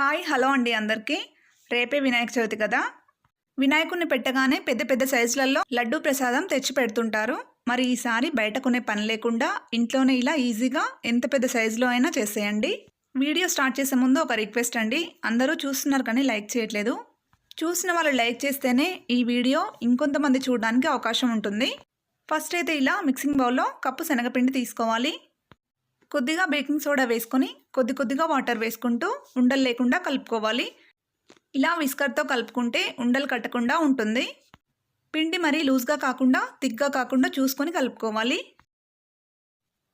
Hi hello అండి అందరికీ. రేపే వినాయక చవితి కదా. వినాయకుడిని పెట్టగానే పెద్ద పెద్ద సైజులలో లడ్డూ ప్రసాదం తెచ్చి పెడుతుంటారు. మరి ఈసారి బయట కొనే పని లేకుండా ఇంట్లోనే ఇలా ఈజీగా ఎంత పెద్ద సైజులో అయినా చేసేయండి. వీడియో స్టార్ట్ చేసే ముందు ఒక రిక్వెస్ట్ అండి. అందరూ చూస్తున్నారు కానీ లైక్ చేయట్లేదు. చూసిన వాళ్ళు లైక్ చేస్తేనే ఈ వీడియో ఇంకొంతమంది చూడడానికి అవకాశం ఉంటుంది. ఫస్ట్ అయితే ఇలా మిక్సింగ్ బౌల్లో కప్పు శనగపిండి తీసుకోవాలి. కొద్దిగా బేకింగ్ సోడా వేసుకొని కొద్ది కొద్దిగా వాటర్ వేసుకుంటూ ఉండలు లేకుండా కలుపుకోవాలి. ఇలా విస్కర్తో కలుపుకుంటే ఉండలు కట్టకుండా ఉంటుంది. పిండి మరీ లూజ్గా కాకుండా థిక్గా కాకుండా చూసుకొని కలుపుకోవాలి.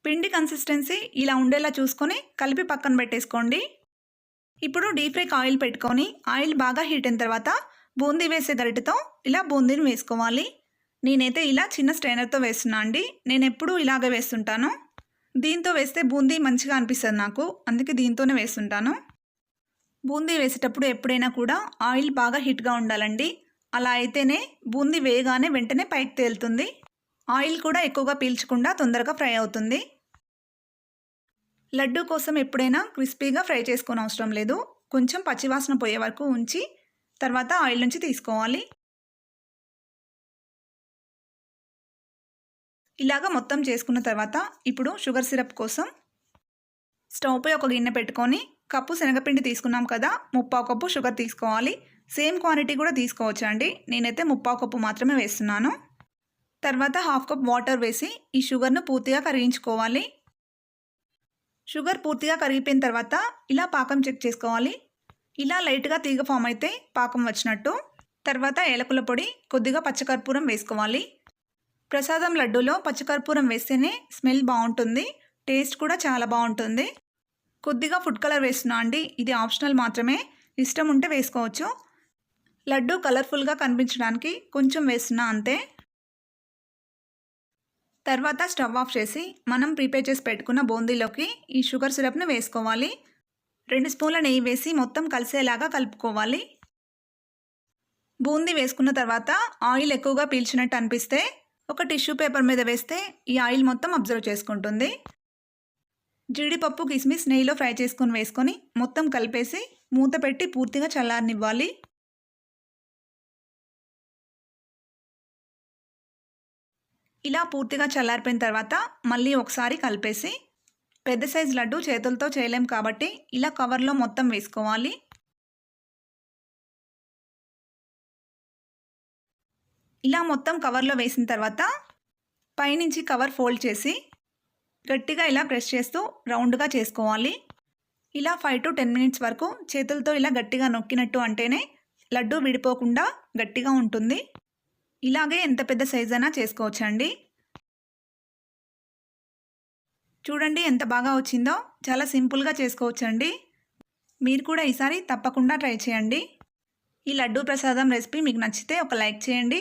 పిండి కన్సిస్టెన్సీ ఇలా ఉండేలా చూసుకొని కలిపి పక్కన పెట్టేసుకోండి. ఇప్పుడు డీప్ ఫ్రైకి ఆయిల్ పెట్టుకొని ఆయిల్ బాగా హీట్ అయిన తర్వాత బూందీ వేసే గరిటతో ఇలా బూందీని వేసుకోవాలి. నేనైతే ఇలా చిన్న స్ట్రైనర్తో వేస్తున్నా అండి. నేను ఎప్పుడూ ఇలాగే వేస్తుంటాను. దీంతో వేస్తే బూందీ మంచిగా అనిపిస్తుంది నాకు. అందుకే దీంతోనే వేస్తుంటాను. బూందీ వేసేటప్పుడు ఎప్పుడైనా కూడా ఆయిల్ బాగా హీట్గా ఉండాలండి. అలా అయితేనే బూందీ వేయగానే వెంటనే పైకి తేలుతుంది. ఆయిల్ కూడా ఎక్కువగా పీల్చకుండా తొందరగా ఫ్రై అవుతుంది. లడ్డు కోసం ఎప్పుడైనా క్రిస్పీగా ఫ్రై చేసుకోని అవసరం లేదు. కొంచెం పచ్చివాసన పోయే వరకు ఉంచి తర్వాత ఆయిల్ నుంచి తీసుకోవాలి. ఇలాగ మొత్తం చేసుకున్న తర్వాత ఇప్పుడు షుగర్ సిరప్ కోసం స్టవ్ పై ఒక గిన్నె పెట్టుకొని కప్పు శనగపిండి తీసుకున్నాం కదా ముప్పావు కప్పు షుగర్ తీసుకోవాలి. సేమ్ క్వాంటిటీ కూడా తీసుకోవచ్చు అండి నేనైతే ముప్పావు కప్పు మాత్రమే వేస్తున్నాను. తర్వాత హాఫ్ కప్ వాటర్ వేసి ఈ షుగర్ను పూర్తిగా కరిగించుకోవాలి. షుగర్ పూర్తిగా కరిగిపోయిన తర్వాత ఇలా పాకం చెక్ చేసుకోవాలి. ఇలా లైట్గా తీగ ఫామ్ అయితే పాకం వచ్చినట్టు. తర్వాత ఏలకుల పొడి కొద్దిగా పచ్చకర్పూరం వేసుకోవాలి. ప్రసాదం లడ్డూలో పచ్చకర్పూరం వేస్తేనే స్మెల్ బాగుంటుంది టేస్ట్ కూడా చాలా బాగుంటుంది. కొద్దిగా ఫుడ్ కలర్ వేస్తున్నా అండి ఇది ఆప్షనల్ మాత్రమే. ఇష్టం ఉంటే వేసుకోవచ్చు. లడ్డు కలర్ఫుల్గా కనిపించడానికి కొంచెం వేస్తున్నా అంతే. తర్వాత స్టవ్ ఆఫ్ చేసి మనం ప్రిపేర్ చేసి పెట్టుకున్న బూందీలోకి ఈ షుగర్ సిరప్ను వేసుకోవాలి. రెండు స్పూన్ల నెయ్యి వేసి మొత్తం కలిసేలాగా కలుపుకోవాలి. బూందీ వేసుకున్న తర్వాత ఆయిల్ ఎక్కువగా పీల్చినట్టు అనిపిస్తే ఒక టిష్యూ పేపర్ మీద వేస్తే ఈ ఆయిల్ మొత్తం అబ్జర్వ్ చేసుకుంటుంది. జీడిపప్పు కిస్మిస్ నెయ్యిలో ఫ్రై చేసుకొని వేసుకొని మొత్తం కలిపేసి మూత పెట్టి పూర్తిగా చల్లారనివ్వాలి. ఇలా పూర్తిగా చల్లారిపోయిన తర్వాత మళ్ళీ ఒకసారి కలిపేసి పెద్ద సైజు లడ్డు చేతులతో చేయలేం కాబట్టి ఇలా కవర్లో మొత్తం వేసుకోవాలి. ఇలా మొత్తం కవర్లో వేసిన తర్వాత పైనుంచి కవర్ ఫోల్డ్ చేసి గట్టిగా ఇలా ప్రెస్ చేస్తూ రౌండ్గా చేసుకోవాలి. ఇలా ఫైవ్ టు టెన్ మినిట్స్ వరకు చేతులతో ఇలా గట్టిగా నొక్కినట్టు అంటేనే లడ్డు విడిపోకుండా గట్టిగా ఉంటుంది. ఇలాగే ఎంత పెద్ద సైజ్ అయినా చేసుకోవచ్చండి. చూడండి ఎంత బాగా వచ్చిందో. చాలా సింపుల్గా చేసుకోవచ్చండి. మీరు కూడా ఈసారి తప్పకుండా ట్రై చేయండి. ఈ లడ్డూ ప్రసాదం రెసిపీ మీకు నచ్చితే ఒక లైక్ చేయండి.